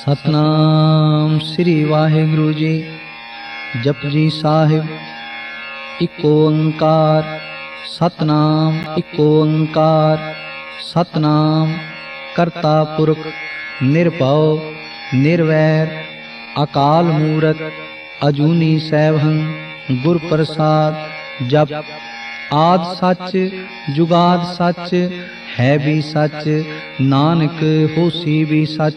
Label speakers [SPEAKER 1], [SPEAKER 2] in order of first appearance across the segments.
[SPEAKER 1] ਸਤਨਾਮ ਸ੍ਰੀ ਵਾਹਿਗੁਰੂ ਜੀ ਜਪਜੀ ਸਾਹਿਬ ਇੱਕ ਓੰਕਾਰ ਸਤਨਾਮ ਇੱਕ ਓੰਕਾਰ ਸਤਨਾਮ ਕਰਤਾ ਪੁਰਖ ਨਿਰਭਉ ਨਿਰਵੈਰ ਅਕਾਲ ਮੂਰਤ ਅਜੂਨੀ ਸੈਭੰ ਗੁਰ ਪ੍ਰਸਾਦ ਜਪ ਆਦ ਸੱਚ ਜੁਗਾਦ ਸੱਚ ਹੈ ਵੀ ਸੱਚ ਨਾਨਕ ਹੋਸੀ ਵੀ ਸੱਚ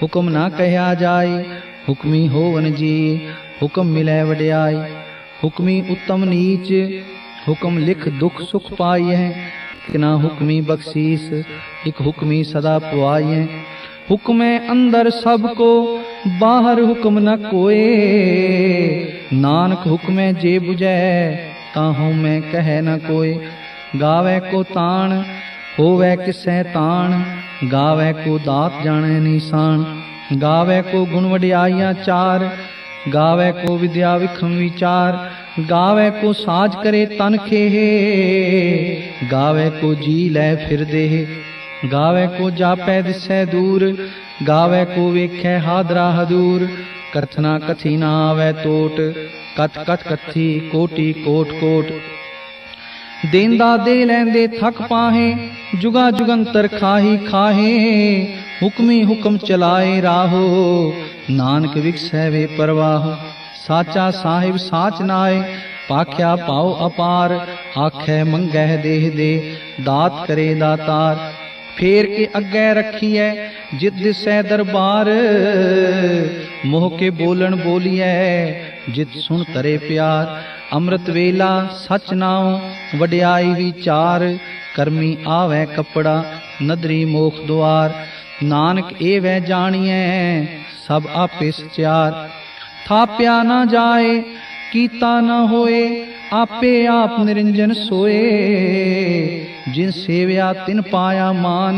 [SPEAKER 1] हुक्म ना कहा जाय हुक्मी होवन जी हुक्म मिले वड्याय हुक्मी उत्तम नीच हुक्म लिख दुख सुख पाई है किना हुक्मी बख्शीस एक हुक्मी सदा पुआई है हुक्म अंदर सबको बाहर हुक्म न कोए नानक हुक्म जे बुझे ताहू मैं कह न कोए गावे को ताण होवे किसे ताण गावे को दात जाने निशान, गावे को गुण वडियाइया चार, गावे को विद्या विखम विचार, गावे को साज करे तन खेहे, गावे को जी लै फिर दे गावे को जापै दिसै दूर, गावे को वेखै हादरा हदूर, कथना कथी ना आवे तोट, कथ कथ कथी कोटि कोट कोट। देंदा दे लेंदे थक पाहे, जुगा जुगंतर खाही खाहे। हुक्मी हुक्म चलाए राहो, नानक विकसै वे परवाह। साचा साहिब साच नाए, पाख्या पाओ अपार। आखे मंगह देह दे, दात करे दातार। ਫੇਰ ਕੇ ਅੱਗੇ ਰੱਖੀਐ ਜਿਤ ਦਿਸੈ ਦਰਬਾਰ ਮੋਹ ਕੇ ਬੋਲਣ ਬੋਲੀਐ ਜਿਤ ਸੁਣ ਤਰੇ ਪਿਆਰ ਅੰਮ੍ਰਿਤ ਵੇਲਾ ਸਚ ਨਾਉ ਵਡਿਆਈ ਵਿਚਾਰ ਕਰਮੀ ਆਵੈ ਕਪੜਾ ਨਦਰੀ ਮੋਖ ਦੁਆਰ ਨਾਨਕ ਇਹ ਵੈ ਜਾਣੀਐ ਸਭ ਆਪੇ ਸਚਿਆਰ ਥਾਪਿਆ ਨਾ ਜਾਏ ਕੀਤਾ ਨਾ ਹੋਏ ਆਪੇ ਆਪ ਨਿਰੰਜਨ ਸੋਏ जिन सेव्या तिन पाया मान।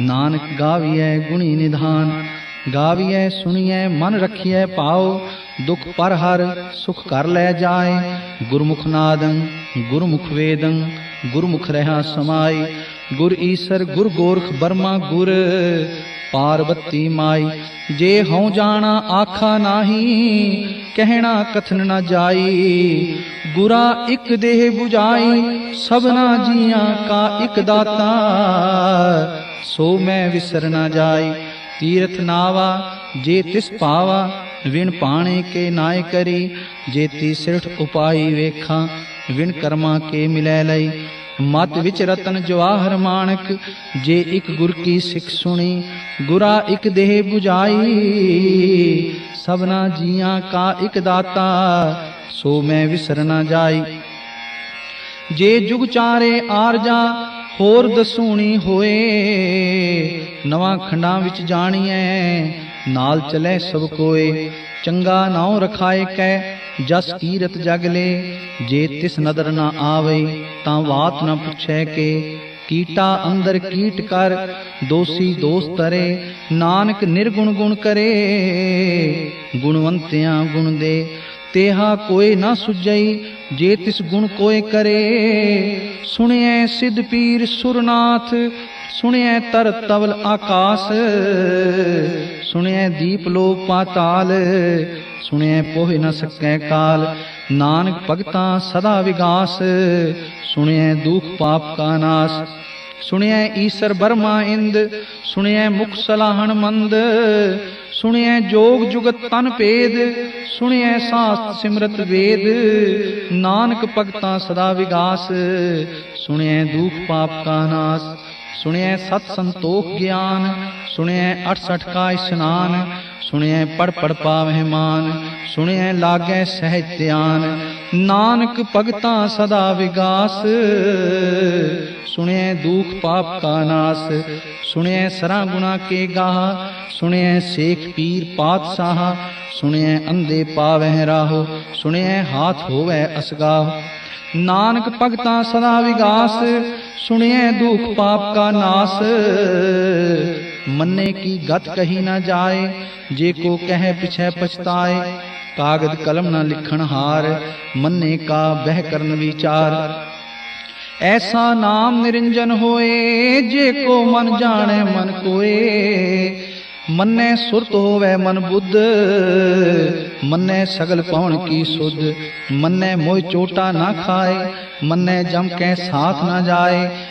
[SPEAKER 1] नानक गाविय गुणी निधान गाविय सुनिए मन रखिय पाओ। दुख पर हर सुख कर ले जाए। गुरमुख नादं, गुरमुख वेदं, गुरमुख रहा समाई। गुर ईश्वर, गुर गोरख, बर्मा गुर। पार्वती माई, जे हौ जाना आखा नाही कहना कथन न जाई। गुरा इक देह बुझाई, सबना जिया का इक दाता। सो मैं विसर न जाई, तीर्थ नावा, जे तिस पावा विन पाने के नाय करी। जेती सिर्ठ उपाय वेखा विन कर्मा के मिलै लई। ਮਤ ਵਿੱਚ ਰਤਨ ਜਵਾਹਰ ਮਾਨਕ ਜੇ ਇੱਕ ਗੁਰ ਕੀ ਸਿੱਖ ਸੁਣੀ, ਗੁਰਾ ਇੱਕ ਦੇਹ 부ਜਾਈ ਸਭਨਾ ਜੀਆਂ ਕਾ ਇੱਕ ਦਾਤਾ, ਸੋ ਮੈਂ ਵਿਸਰ ਨਾ ਜਾਈ। ਜੇ ਜੁਗ ਚਾਰੇ ਆਰਜਾ, ਹੋਰ ਦਸੂਣੀ ਹੋਏ, ਨਵਾਂ ਖੰਡਾਂ ਵਿੱਚ ਜਾਣੀਐ, ਨਾਲ ਚਲੇ ਸਭ ਕੋਏ, ਚੰਗਾ ਨਾਉ ਰਖਾਏ ਕੈ ਜਸ ਕੀਰਤ ਜਗ ਲੈ, ਜੇ ਤਿਸ ਨਦਰ ਨਾ ਆਵੇ, ਤਾਂ ਬਾਤ ਨਾ ਪੁੱਛੈ ਕੇ। ਕੀਟਾ ਅੰਦਰ ਕੀਟ ਕਰ, ਦੋਸੀ ਦੋਸਤ ਤਰੇ, ਨਾਨਕ ਨਿਰਗੁਣ ਗੁਣ ਕਰੇ। ਗੁਣਵੰਤਿਆਂ ਗੁਣ ਦੇ तेहा कोई ना सुजई जे तिस गुण कोय करे सुनिए सिद्ध पीर सुरनाथ सुनिए तर तवल आकाश सुनिए दीप लो पाताल सुनिए पोहे न सकै काल नानक भगता सदा विगास सुनिए दुख पाप का नाश सुनिए ईश्वर बर्मा इंद सुनिए मुख सलाहण मंद ਸੁਣਿਐ ਜੋਗ ਜੁਗਤ ਤਨ ਭੇਦ, ਸੁਣਿਐ ਸਾਸਤ ਸਿਮਰਤ ਵੇਦ। ਨਾਨਕ ਭਗਤਾਂ ਸਦਾ ਵਿਗਾਸ, ਸੁਣਿਐ ਦੁਖ ਪਾਪ ਕਾ ਨਾਸ। ਸੁਣਿਐ ਸਤ ਸੰਤੋਖ ਗਿਆਨ, ਸੁਣਿਐ 68 ਕਾ ਇਸ਼ਨਾਨ। सुनिए, पढ़ पढ़ पावह मान। सुनिए, लागे सहत्यान नानक भगता सदा विगास। सुनिए, दुख पाप का नास। सुनिए, सरा गुणा के गाह। सुनिए शेख पीर पातशाह। सुनिए, अंधे पावह राहो। सुनिए, हाथ होवे असगाह। नानक भगता सदा विगास। सुनिए, दुख पाप का नास। मन्ने की गत कही ना जाए, जे को कह पिछे पछताए। कागद कलम न लिखण हार, मन्ने का वह करन विचार। ऐसा नाम निरंजन होए, जे को मन जाने मन कोए। मन्ने सुरत तो होवे मन बुद्ध, मन्ने सगल पवन की सुध। मन्ने मोह चोटा ना खाए, मन्ने जम के साथ ना जाए।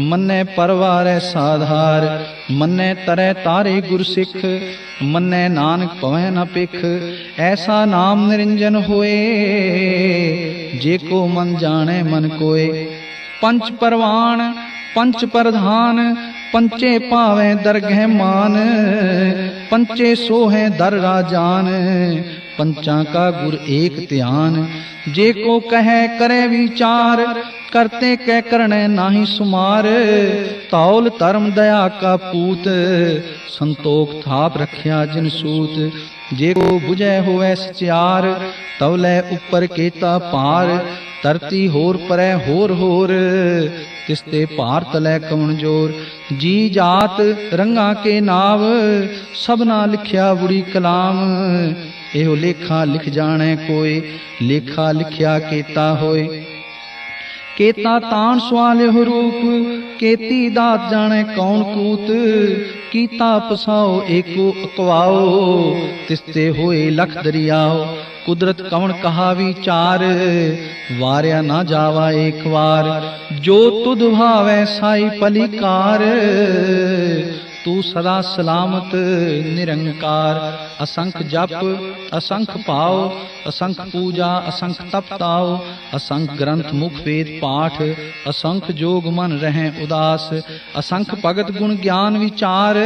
[SPEAKER 1] ਮੰਨੈ ਪਰਵਾਰੈ ਸਾਧਾਰ ਮੰਨੈ ਤਰੈ ਤਾਰੇ ਗੁਰ ਸਿੱਖ ਮੰਨੈ ਨਾਨਕ ਭਵੈ ਨ ਪਿਖ ਐਸਾ ਨਾਮ ਨਿਰੰਜਨ ਹੋਏ ਜੇ ਕੋ ਮਨ ਜਾਣੈ ਮਨ ਕੋਏ ਪੰਚ ਪਰਵਾਨ ਪੰਚ ਪ੍ਰਧਾਨ ਪੰਚੇ ਭਾਵੇਂ ਦਰਗਹਿ ਮਾਨ ਪੰਚੇ ਸੋਹੈ ਦਰ ਰਾਜਾਨ ਪੰਚਾਂ ਕਾ ਗੁਰ ਏਕ ਧਿਆਨ ਜੇ ਕੋ ਕਹੈ करते कह करण नाही सुमार। तौल धर्म दया का पूत। संतोख थाप रखिया जिन सूत। जे को बुझे होवे सचार तवले ऊपर केता पार। धरती होर परे होर होर। तिस्ते भारत लै कौन ज़ोर। जी जात रंगा के नाव। सबना लिखिया बुरी कलाम। एहो लेखा लिख जाने कोई। लेखा लिखिया केता होए। केता तान स्वालिह रूप केती दात जाने कौन कूत, कीता पसाओ एको अकवाओ तिस्ते होए लख दरियाओ, कुदरत कौन कहा विचार वारिया ना जावा एक वार, जो तुद भावे साई पलिकार तू सदा सलामत, निरंकार। असंख जप, असंख पाओ, असंख पूजा, असंख तपताओ। असंख ग्रंथ मुख वेद पाठ, असंख जोग मन रहें उदास। असंख भगत गुण ज्ञान विचार,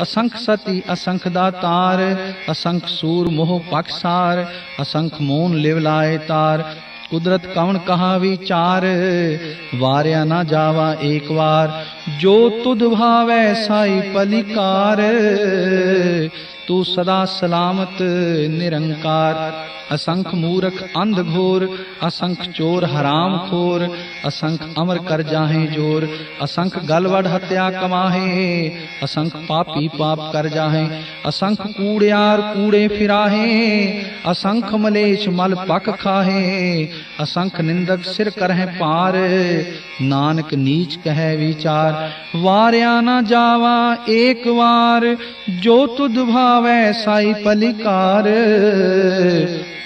[SPEAKER 1] असंख सती, असंख दातार। असंख सूर मोह पक्षसार असंख मौन लिवलाए तार। कुदरत कवण कहा विचार? वारिया ना जावा एक बार जो तुद भावै साई पलिकार। तू सदा सलामत, निरंकार। असंख मूरख अंध घोर, असंख चोर हराम खोर। असंख अमर कर जाहे ज़ोर। असंख गलवड़ हत्या कमाहे। असंख पापी पाप कर जाहे। असंख कूड़ियार कूड़े फिराहे। असंख मलेश मल पक खाहे। असंख निंदक सिर करह पार। नानक नीच कह विचार। वारिया ना जावा एक बार जो तुदभा वैसा पलिकार।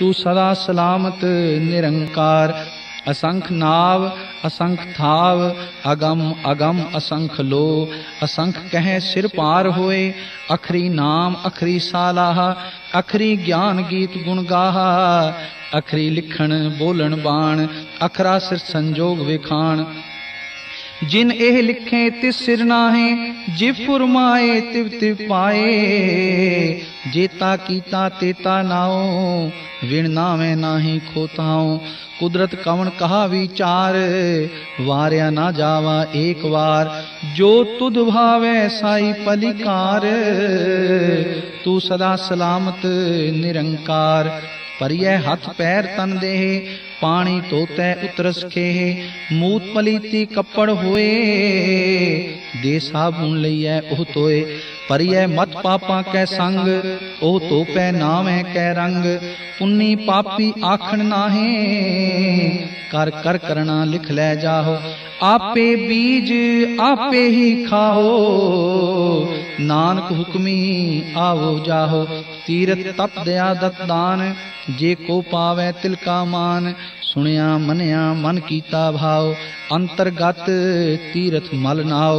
[SPEAKER 1] तू सदा सलामत, निरंकार। असंख नाव, असंख थाव, अगम अगम, असंख लो। असंख कह, सिर पार होए। अखरी नाम, अखरी सालाहा। अखरी ज्ञान गीत गुण गाहा। अखरी लिखण बोलन बाण। अखरा सिर संजोग विखाण। जिन एह लिखे तिस सिर नाहे जिब फुरमाए तिव तिव पाए। जेता कीता तेता नाओ विण ना नाही खोताओ। कुदरत कवन कहा विचार, वारिया ना जावा एक बार जो तुद भावे साई पलिकार, तू सदा सलामत निरंकार। पर हथ पैर तन दे पानी तो तै उतरस खेहे, मूत पलीती कपड़ होए। दे साबुन लिये ओ तोए परिय मत पापा कै संग, ओ तो पै नाम है कै रंग। पुन्नी पापी आखण नाहे, कर कर करना लिख ले जाहो। आपे बीज आपे ही खाओ नानक हुक्मी आवो जाहो। तीरथ तप दया दत जे को पावे तिलका मान। सुनया मनया मन कीता भाव, अंतर्गत तीरथ मल नाओ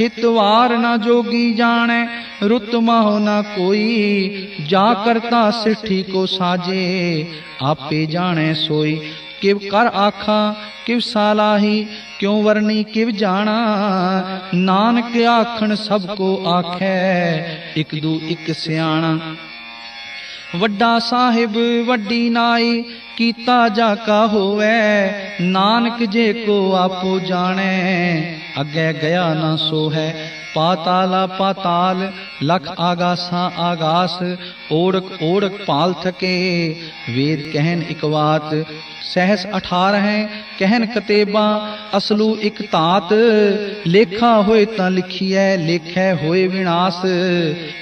[SPEAKER 1] थित वार न जोगी जाने रुत महो न कोई। जा करता सिठी को साजे, आपे जाने सोई। किव कर आखा, किव सालाही, क्यों वरनी किव जाना नानक आखण सबको आखे एक दू एक सियाणा। ਵੱਡਾ ਸਾਹਿਬ ਵੱਡੀ ਨਾਈ ਕੀਤਾ ਜਾ ਕਾ ਹੋਵੇ ਨਾਨਕ ਜੇ ਕੋ ਆਪੋ ਜਾਣੈ ਅੱਗੇ ਗਿਆ ਨਾ ਸੋ ਹੈ ਪਾਤਾਲਾ ਪਾਤਾਲ ਲਖ ਆਗਾਸਾਂ ਆਗਾਸ ओढ़क ओढ़ पाल थके। वेद कहन इकवात सहस अठारह कहन कतेबा, असलू इक तात। लेखा होए ता लिखिए, लेखे होए विनाश।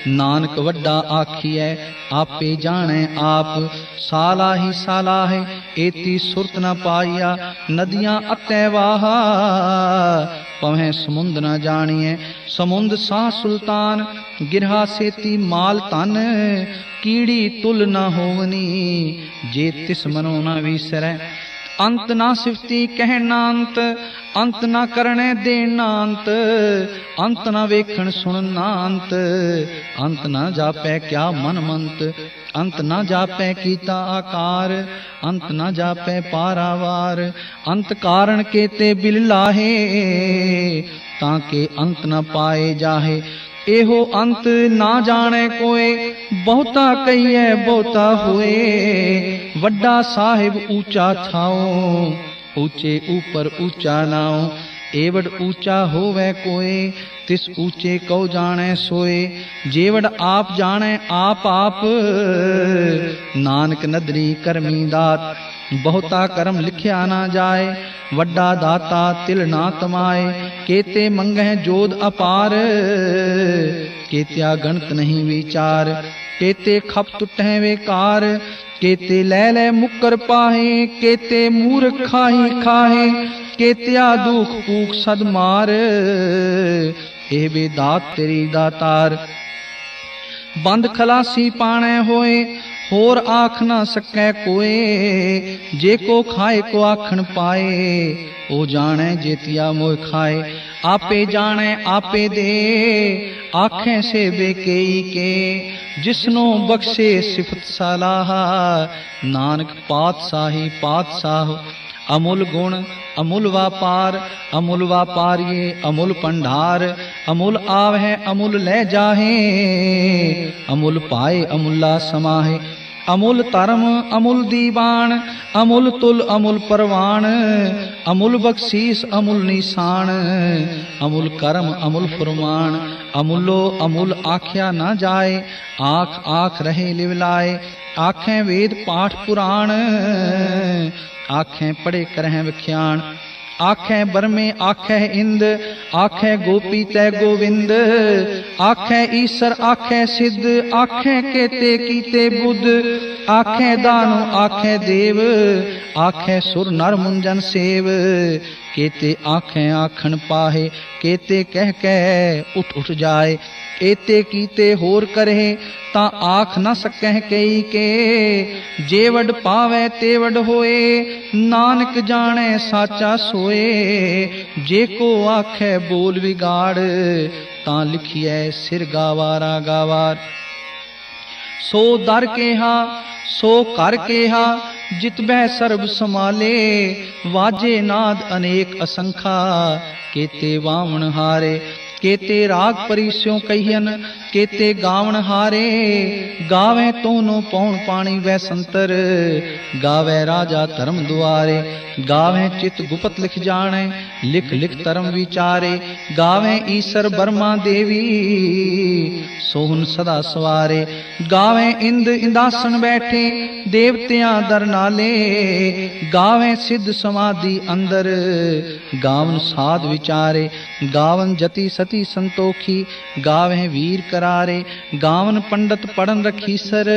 [SPEAKER 1] नानक वड्डा आखिए, आपे जाने आप। साला ही साला है, एती सुरत न पाइया। नदियाँ अतै वाहा। पवें समुंद न जानिए समुंद सा सुल्तान। ਗਿਰਹਾ ਸੇਤੀ ਮਾਲ ਤਨ ਕੀੜੀ ਤੁਲ ਨਾ ਹੋਵਨੀ, ਜੇ ਤਿਸ ਮਨੋ ਨ ਵੀਸਰੈ, ਅੰਤ ਨਾ ਸਿਫਤੀ ਕਹਿਣਾ ਅੰਤ ਅੰਤ ਨਾ ਕਰਨੇ ਦੇਣ ਨਾ ਅੰਤ ਅੰਤ ਨਾ ਵੇਖਣ ਸੁਣਨ ਨਾ ਅੰਤ ਅੰਤ ਨਾ ਜਾਪੈ ਕਿਆ ਮਨ ਮੰਤ, ਅੰਤ ਨਾ ਜਾਪੈ ਕੀਤਾ ਆਕਾਰ, ਅੰਤ ਨਾ ਜਾਪੈ ਪਾਰਾਵਾਰ, ਅੰਤ ਕਾਰਨ ਕੇਤੇ ਬਿਲ ਲਾਹੇ, ਤਾਂ ਕਿ ਅੰਤ ਨਾ ਪਾਏ ਜਾਹੇ एहो अंत ना जाने कोए बहुता कहिए बहुता हुए वड्डा साहिब ऊँचा छाओ ऊँचे ऊपर ऊँचा नाओ एवड ऊँचा होवे कोए तिस ऊँचे कौ जाने सोए जेवड आप जाने आप आप नानक नदरी करमी दात बहुता कर्म लिखिया ना जाए वड्डा दाता तिल ना तमाए केते मंगह जोध अपार केत्या गणत नहीं विचार केते खप टुटह वेकार केते ले ले मुकर पाहे केते मूर खाही खाहे केत्या दुख पूख सद मार ए बे दात तेरी दातार बंद खलासी पाणे होए ਹੋਰ ਆਖ ਨਾ ਸਕੈ ਕੋਏ ਜੇ ਕੋ ਖਾਏ ਕੋ ਆਖਣ ਪਾਏ ਉਹ ਜਾਣੈ ਜੇਤਿਆ ਮੋਹ ਖਾਏ ਆਪੇ ਜਾਣੈ ਆਪੇ ਦੇ ਆਖੇ ਸੇ ਬੇਕਈ ਕੇ ਜਿਸਨੂੰ ਬਖਸ਼ੇ ਸਿਫਤ ਸਲਾਹ ਨਾਨਕ ਪਾਤਸ਼ਾਹੀ ਪਾਤਸ਼ਾਹ ਅਮੁੱਲ ਗੁਣ ਅਮੁੱਲ ਵਾਪਾਰ ਅਮੁੱਲ ਵਾਪਾਰੀਏ ਅਮੁੱਲ ਪੰਡਾਰ ਅਮੁੱਲ ਆਵਹਿ ਅਮੁੱਲ ਲੈ ਜਾਹੇ ਅਮੁੱਲ ਪਾਏ ਅਮੁੱਲਾ ਸਮਾਹੇ अमूल तरम, अमूल दीवान, अमूल तुल, अमूल परवान, अमूल बख्शीस अमूल निशान, अमूल करम, अमूल फुरमान, अमूलो, अमूल आख्या ना जाए, आख आख रहे लिवलाए, आखें वेद पाठ पुराण, आखें पढ़े करें विख्यान। आखे बरमे आखे इंद, आखे गोपी तै गोविंद। आखे ईश्वर, आखे सिद्ध, आखे केते कीते बुद्ध। आखे दानु, आखे देव। आखे सुर, नर मुंजन सेव। केते आखे आखन पाहे, केते कह कह उठ उठ जाए। ਏਤੇ ਕੀਤੇ ਹੋਰ ਕਰੇ ਤਾਂ ਆਖ ਨਾ ਸਕਹਿ ਕਈ ਕੇ। ਜੇ ਵਡ ਪਾਵੇ ਤੇ ਵਡ ਹੋਏ, ਨਾਨਕ ਜਾਣੈ ਸਾਚਾ ਸੋਏ। ਜੇ ਕੋ ਆਖੈ ਬੋਲ ਵਿਗਾੜ, ਤਾਂ ਲਿਖੀਐ ਸਿਰ ਗਾਵਾਰਾ ਗਾਵਾਰ। ਸੋ ਦਰ ਕੇਹਾ, ਸੋ ਕਰ ਕੇਹਾ, ਜਿਤ ਬਹਿ ਸਰਬ ਸਮਾਲੇ ਵਾਜੇ ਨਾਦ ਅਨੇਕ ਅਸੰਖਾ, ਕੇਤੇ ਵਾਵਣ ਹਾਰੇ केते राग परिस्यों कहियन, केते गावण हारे। गावे तोनो पौन पाणी वै संतर, गावे राजा धर्म दुआरे। गावे चित गुपत लिख जाने लिख लिख धर्म विचारे। गावे ईश्वर बर्मा देवी, सोहन सदा सवारे। गावे इंद इंदासन बैठे, देवतियाँ दर नाले। गावे सिद्ध समाधि अंदर, गावन साध विचारे। गावन जति सती संतोखी गावे वीर करारे गावन पंडित पढ़न रखी सर।